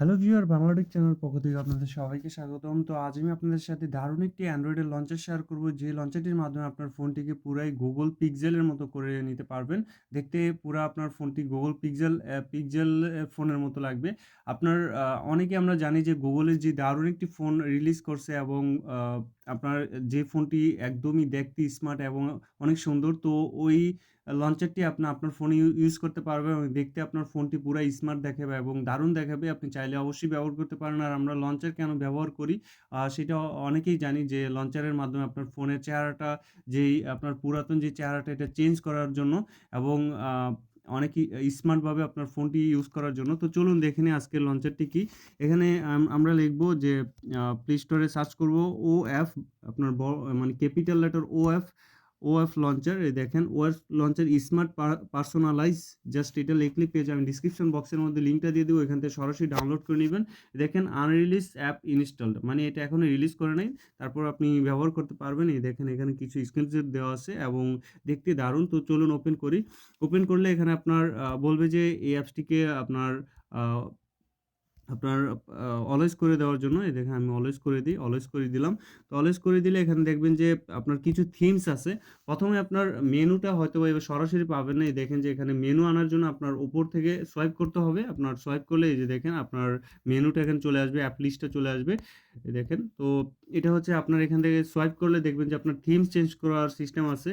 Hello viewer Bangla Tech channel পক্ষ থেকে আপনাদের সবাইকে স্বাগতম। তো আজ আমি আপনাদের সাথে দারুণ একটি অ্যান্ড্রয়েডের লঞ্চার শেয়ার করব, যে লঞ্চারটির মাধ্যমে আপনার ফোনটিকে পুরাই গুগল পিক্সেলের মতো করে নিতে পারবেন। দেখতে পুরো আপনার ফোনটি গুগল পিক্সেল পিক্সেল ফোনের মতো লাগবে। আপনার অনেকে আমরা জানি যে গুগলের যে দারুণ একটি ফোন রিলিজ করছে এবং আপনার যে ফোনটি একদমই দেখতে স্মার্ট এবং অনেক সুন্দর, তো ওই লঞ্চারটি আপনি, আপনার ফোনে ইউজ করতে পারবেন এবং দেখতে আপনার ফোনটি পুরো স্মার্ট দেখাবে এবং দারুণ দেখাবে। আপনি চাইলে অবশ্যই ব্যবহার করতে পারেন। আর আমরা লঞ্চার কেন ব্যবহার করি? সেটা অনেকেই জানি যে লঞ্চারের মাধ্যমে আপনার ফোনের চেহারাটা যেই আপনার পুরাতন যে চেহারাটা, এটা চেঞ্জ করার জন্য এবং অনেকই স্মার্টভাবে আপনার ফোনটি ইউজ করার জন্য। তো চলুন দেখে নিই আজকের লঞ্চারটি কি। এখানে আমরা লিখব যে প্লে স্টোরে সার্চ করব ও এফ আপনার মানে capital letter O F OF launcher এই দেখেন OF launcher smart personalize just এটা লিখলে পেয়ে আমি ডিসক্রিপশন বক্সের মধ্যে লিঙ্কটা দিয়ে দেবো, এখান থেকে সরাসরি ডাউনলোড করে নেবেন। দেখেন আনরিলিজ অ্যাপ ইনস্টলড মানে এটা এখনও রিলিজ করে নাই, তারপর আপনি ব্যবহার করতে পারবেন। এই দেখেন, এখানে কিছু স্ক্রিনশট দেওয়া আছে এবং দেখতে দারুণ। তো চলুন ওপেন করি। ওপেন করলে এখানে আপনার বলবে যে এই অ্যাপসটিকে আপনার আপনার অলওয়েজ করে দেওয়ার জন্য, এই দেখেন আমি অলওয়েজ করে দিই অলওয়েজ করে দিলাম। তো অলওয়েজ করে দিলে এখানে দেখবেন যে আপনার কিছু থিমস আছে। প্রথমে আপনার মেনুটা হয়তো বা সরাসরি পাবেন না। এই দেখেন যে এখানে মেনু আনার জন্য আপনার উপর থেকে সোয়াইপ করতে হবে। আপনার সোয়াইপ করলে এই যে দেখেন আপনার মেনুটা এখানে চলে আসবে অ্যাপ লিস্টটা চলে আসবে। এই দেখেন, তো এটা হচ্ছে আপনার এখান থেকে সোয়াইপ করলে দেখবেন যে আপনার থিমস চেঞ্জ করার সিস্টেম আছে।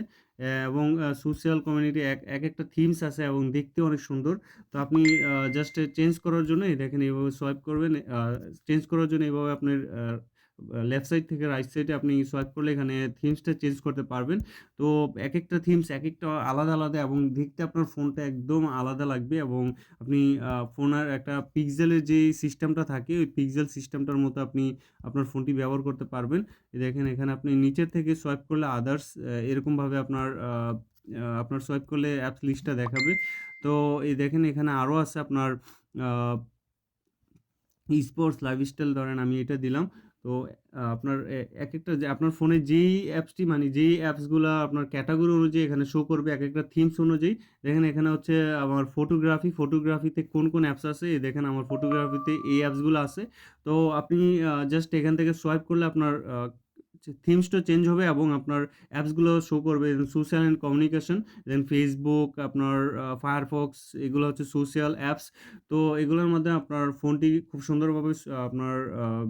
এবং সোশ্যাল কমিউনিটি এক এক একটা থিমস আছে এবং দেখতে অনেক সুন্দর। তো আপনি জাস্ট চেঞ্জ করার জন্য দেখেন এইভাবে সোয়াইপ করবেন চেঞ্জ করার জন্য এইভাবে আপনার লেফট সাইড থেকে রাইট সাইডে আপনি সোয়াইপ করলে এখানে থিমসটা চেঞ্জ করতে পারবেন। তো এক একটা থিমস এক একটা আলাদা আলাদা এবং দেখতে আপনার ফোনটা একদম আলাদা লাগবে এবং আপনি ফোনের একটা পিক্সেলের যে সিস্টেমটা থাকে, ওই পিক্সেল সিস্টেমটার মতো আপনি আপনার ফোনটি ব্যবহার করতে পারবেন। দেখেন এখানে আপনি নিচের থেকে সোয়াইপ করলে আদার্স এরকমভাবে আপনার আপনার সোয়াইপ করলে অ্যাপস লিস্টটা দেখাবে। তো এই দেখেন এখানে আরও আছে আপনার স্পোর্টস লাইফস্টাইল ধরেন আমি এটা দিলাম। তো আপনার এক একটা যে, আপনার ফোনে যেই অ্যাপসটি মানে যেই অ্যাপসগুলো আপনার ক্যাটাগরি অনুযায়ী এখানে শো করবে এক একটা থিমস অনুযায়ী, দেখেন এখানে হচ্ছে আমার ফটোগ্রাফি ফটোগ্রাফিতে কোন কোন অ্যাপস আছে? দেখেন আমার ফটোগ্রাফিতে এই অ্যাপসগুলো আছে। তো, আপনি জাস্ট এখান থেকে সোয়াইপ করলে আপনার থিমসটা চেঞ্জ হবে এবং আপনার অ্যাপসগুলো শো করবে social and communication then Facebook আপনার ফায়ারফক্স এগুলো হচ্ছে সোশ্যাল অ্যাপস তো এগুলোর মধ্যে আপনার ফোনটি খুব সুন্দরভাবে আপনার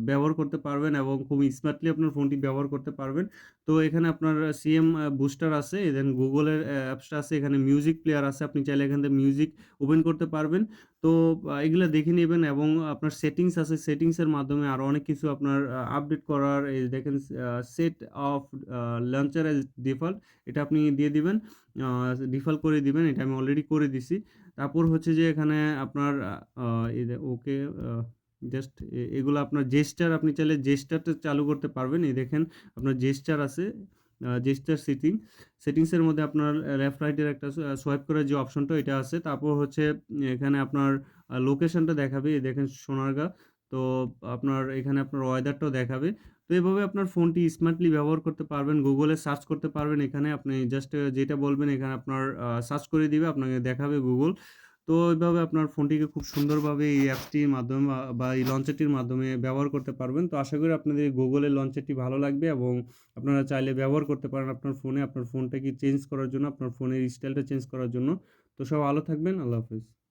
ব্যবহার করতে পারবেন এবং খুব স্মার্টলি আপনার ফোনটি ব্যবহার করতে পারবেন। তো এখানে আপনার সিএম বুস্টার আছে দেন গুগলের অ্যাপসটা আছে, এখানে মিউজিক প্লেয়ার আছে, আপনি চাইলে এখান থেকে মিউজিক ওপেন করতে পারবেন। তো এগুলো দেখে নেবেন এবং আপনার সেটিংস আছে সেটিংসের মাধ্যমে আরও অনেক কিছু আপনার আপডেট করার এই দেখেন set of launcher as default এটা আপনি দিয়ে দিবেন ডিফল্ট করে দিবেন, এটা আমি অলরেডি করে দিছি। তারপর হচ্ছে যে এখানে আপনার ওকে জাস্ট এগুলো আপনার জেস্টার আপনি চাইলে জেস্টারটা চালু করতে পারবেন। এই দেখেন, আপনার জেস্টার আছে। জেস্টার সেটিং সেটিংসের মধ্যে আপনার লেফট রাইটের একটা সোয়াইপ করার যে অপশনটা এটা আছে। তারপর হচ্ছে, এখানে আপনার লোকেশনটা দেখাবে। দেখেন সোনারগাঁ। তো আপনার, এখানে আপনার ওয়েদারটাও দেখাবে। তো এভাবে আপনার ফোনটি স্মার্টলি ব্যবহার করতে পারবেন। গুগলে সার্চ করতে পারবেন। এখানে আপনি জাস্ট যেটা বলবেন, এখানে আপনার সার্চ করে দিবে। আপনাকে দেখাবে গুগল তো এইভাবে আপনার ফোনটিকে খুব সুন্দরভাবে এই অ্যাপসটির মাধ্যমে বা- এই লঞ্চারটির মাধ্যমে ব্যবহার করতে পারবেন। তো আশা করি আপনাদের গুগলের লঞ্চারটি ভালো লাগবে এবং আপনারা চাইলে ব্যবহার করতে পারেন আপনার ফোনে আপনার ফোনটাকে চেঞ্জ করার জন্য, আপনার ফোনের স্টাইলটা চেঞ্জ করার জন্য। তো সব ভালো থাকবেন, আল্লাহ হাফিজ।